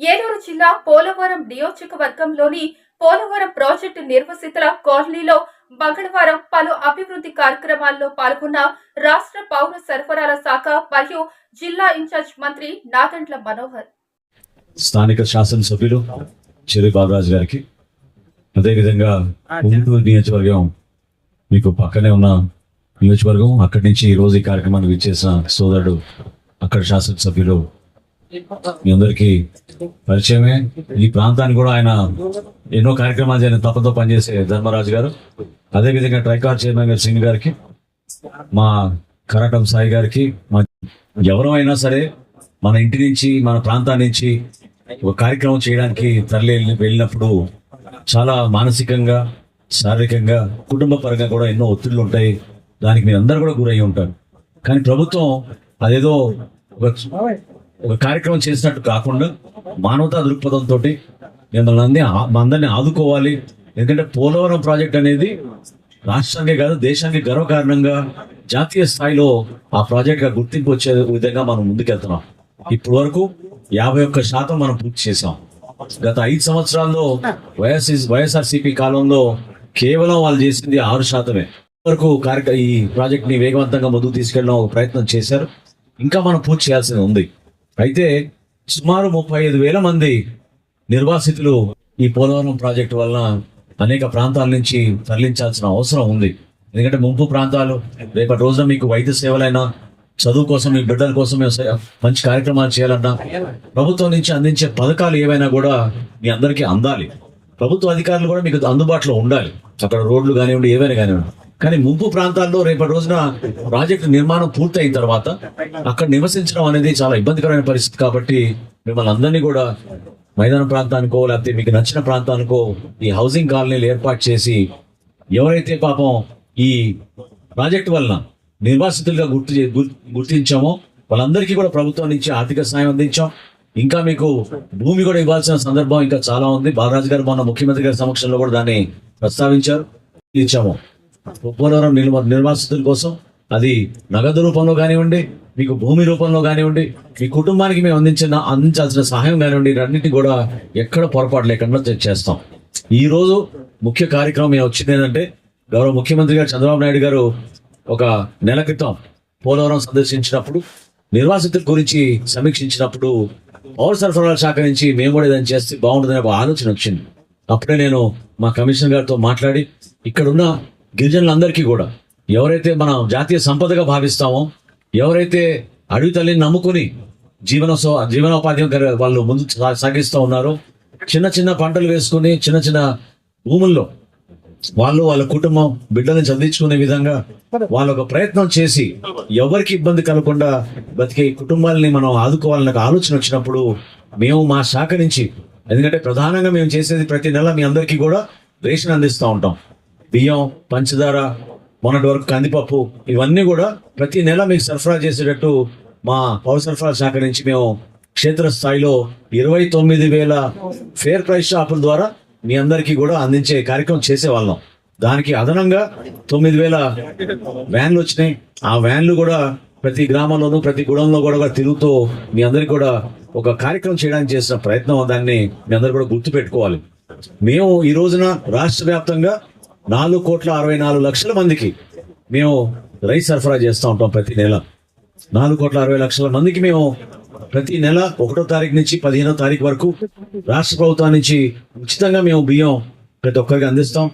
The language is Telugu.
ఏలూరు జిల్లా పోలవరం నియోజకవర్గంలోని పోలవరం ప్రాజెక్టు నిర్వసితుల కాలనీలో మంగళవారం పలు అభివృద్ధి కార్యక్రమాల్లో పాల్గొన్న రాష్ట్ర పౌర సరఫరాల శాఖ మరియు జిల్లా ఇన్ఛార్జ్ మంత్రి నాదండ్ల మనోహర్. స్థానిక శాసనసభ్యులు చెరి బాబరాజు గారికి అదేవిధంగా గుంటూరు నియోజకవర్గం మీకు పక్కనే ఉన్న నియోజకవర్గం అక్కడి నుంచి ఈ రోజు ఈ కార్యక్రమాన్ని విచ్చేసిన సోదరుడు అక్కడ శాసనసభ్యులు మీ అందరికీ పరిచయమే. ఈ ప్రాంతానికి కూడా ఆయన ఎన్నో కార్యక్రమాలు చేయని తప్పతో పనిచేసే ధర్మరాజు గారు. అదేవిధంగా ట్రైకార్ చైర్మన్ గారు సింగ్ గారికి మా కరాటం సాయి గారికి మా ఎవరైనా సరే మన ఇంటి నుంచి మన ప్రాంతాన్ని నుంచి ఒక కార్యక్రమం చేయడానికి తరలి వెళ్ళి- వెళ్ళినప్పుడు చాలా మానసికంగా శారీరకంగా కుటుంబ పరంగా కూడా ఎన్నో ఒత్తిళ్ళు ఉంటాయి. దానికి మీరు అందరూ కూడా గురయ్యి ఉంటారు. కానీ ప్రభుత్వం అదేదో ఒక ఒక కార్యక్రమం చేసినట్టు కాకుండా మానవతా దృక్పథంతో మిమ్మల్ని అందరి అందరినీ ఆదుకోవాలి. ఎందుకంటే పోలవరం ప్రాజెక్ట్ అనేది రాష్ట్రానికి కాదు దేశానికి గర్వకారణంగా జాతీయ స్థాయిలో ఆ ప్రాజెక్ట్గా గుర్తింపు వచ్చే విధంగా మనం ముందుకెళ్తున్నాం. ఇప్పటి వరకు యాభై ఒక్క శాతం మనం పూర్తి చేసాం గత ఐదు సంవత్సరాల్లో వైఎస్ఆర్ వైఎస్ఆర్సీపీ కాలంలో కేవలం వాళ్ళు చేసింది ఆరు శాతమే. వరకు కార్యక్రమ ఈ ప్రాజెక్ట్ని వేగవంతంగా ముందుకు తీసుకెళ్ళడం ఒక ప్రయత్నం చేశారు. ఇంకా మనం పూర్తి చేయాల్సింది ఉంది. అయితే సుమారు ముప్పై ఐదు వేల మంది నిర్వాసితులు ఈ పోలవరం ప్రాజెక్టు వలన అనేక ప్రాంతాల నుంచి తరలించాల్సిన అవసరం ఉంది. ఎందుకంటే ముంపు ప్రాంతాలు రేపటి రోజున మీకు వైద్య సేవలైనా చదువు కోసం మీ బిడ్డల కోసం మంచి కార్యక్రమాలు చేయాలన్నా ప్రభుత్వం నుంచి అందించే పథకాలు ఏవైనా కూడా మీ అందరికీ అందాలి. ప్రభుత్వ అధికారులు కూడా మీకు అందుబాటులో ఉండాలి. అక్కడ రోడ్లు కానివ్వండి ఏవైనా కానివ్వండి. కానీ ముంపు ప్రాంతాల్లో రేపటి రోజున ప్రాజెక్టు నిర్మాణం పూర్తయిన తర్వాత అక్కడ నివసించడం అనేది చాలా ఇబ్బందికరమైన పరిస్థితి కాబట్టి మిమ్మల్ని అందరినీ కూడా మైదాన ప్రాంతానికో లేకపోతే మీకు నచ్చిన ప్రాంతానికో ఈ హౌసింగ్ కాలనీలు ఏర్పాటు చేసి ఎవరైతే పాపం ఈ ప్రాజెక్టు వలన నిర్వాసితులుగా గుర్తు చే- గుర్- గుర్తించామో వాళ్ళందరికీ కూడా ప్రభుత్వం నుంచి ఆర్థిక సాయం అందించాం. ఇంకా మీకు భూమి కూడా ఇవ్వాల్సిన సందర్భం ఇంకా చాలా ఉంది. బాలరాజు గారు మొన్న ముఖ్యమంత్రి గారి సమక్షంలో కూడా దాన్ని ప్రస్తావించారు. ఇచ్చాము. పోలవరం నిర్వా- నిర్మాసితుల కోసం అది నగదు రూపంలో కానివ్వండి మీకు భూమి రూపంలో కానివ్వండి మీ కుటుంబానికి మేము అందించిన అందించాల్సిన సహాయం కానివ్వండి అన్నింటి కూడా ఎక్కడ పొరపాటు లేకుండా చేస్తాం. ఈ రోజు ముఖ్య కార్యక్రమం వచ్చింది ఏంటంటే గౌరవ ముఖ్యమంత్రి గారు చంద్రబాబు నాయుడు గారు ఒక నెల క్రితం పోలవరం సందర్శించినప్పుడు నిర్వాసితుల గురించి సమీక్షించినప్పుడు పౌర సరఫరాల శాఖ నుంచి మేము కూడా ఏదైనా చేస్తే బాగుంటుందనే ఒక ఆలోచన వచ్చింది. అప్పుడే నేను మా కమిషనర్ గారితో మాట్లాడి ఇక్కడున్న గిరిజనులందరికీ కూడా ఎవరైతే మనం జాతీయ సంపదగా భావిస్తామో ఎవరైతే అడవి తల్లిని నమ్ముకుని జీవన జీవనోపాధి వాళ్ళు ముందు సా- సాగిస్తూ ఉన్నారో చిన్న చిన్న పంటలు వేసుకుని చిన్న చిన్న భూముల్లో వాళ్ళు వాళ్ళ కుటుంబం బిడ్డల్ని చదివించుకునే విధంగా వాళ్ళు ఒక ప్రయత్నం చేసి ఎవరికి ఇబ్బంది కలగకుండా బతికే కుటుంబాలని మనం ఆదుకోవాలని ఒక ఆలోచన వచ్చినప్పుడు మేము మా శాఖ నుంచి ఎందుకంటే ప్రధానంగా మేము చేసేది ప్రతి నెల మీ అందరికీ కూడా రేషన్ అందిస్తూ ఉంటాం. బియ్యం పంచదార మొన్నటి వరకు కందిపప్పు ఇవన్నీ కూడా ప్రతి నెల మీకు సరఫరా చేసేటట్టు మా పౌర సరఫరా శాఖ నుంచి మేము క్షేత్ర స్థాయిలో ఇరవై తొమ్మిది వేల ఫేర్ ప్రైస్ షాపుల ద్వారా మీ అందరికీ కూడా అందించే కార్యక్రమం చేసేవాళ్ళం. దానికి అదనంగా తొమ్మిది వేల వ్యాన్లు వచ్చినాయి. ఆ వ్యాన్లు కూడా ప్రతి గ్రామంలోనూ ప్రతి గుడంలో కూడా తిరుగుతూ మీ అందరికి కూడా ఒక కార్యక్రమం చేయడానికి చేసిన ప్రయత్నం దాన్ని మీ అందరు కూడా గుర్తుపెట్టుకోవాలి. మేము ఈ రోజున రాష్ట్ర వ్యాప్తంగా నాలుగు కోట్ల అరవై నాలుగు లక్షల మందికి మేము రైస్ సరఫరా చేస్తూ ఉంటాం ప్రతి నెల. నాలుగు కోట్ల అరవై లక్షల మందికి మేము ప్రతి నెల ఒకటో తారీఖు నుంచి పదిహేనో తారీఖు వరకు రాష్ట్ర ప్రభుత్వం నుంచి ఉచితంగా మేము బియ్యం ప్రతి ఒక్కరికి అందిస్తాం.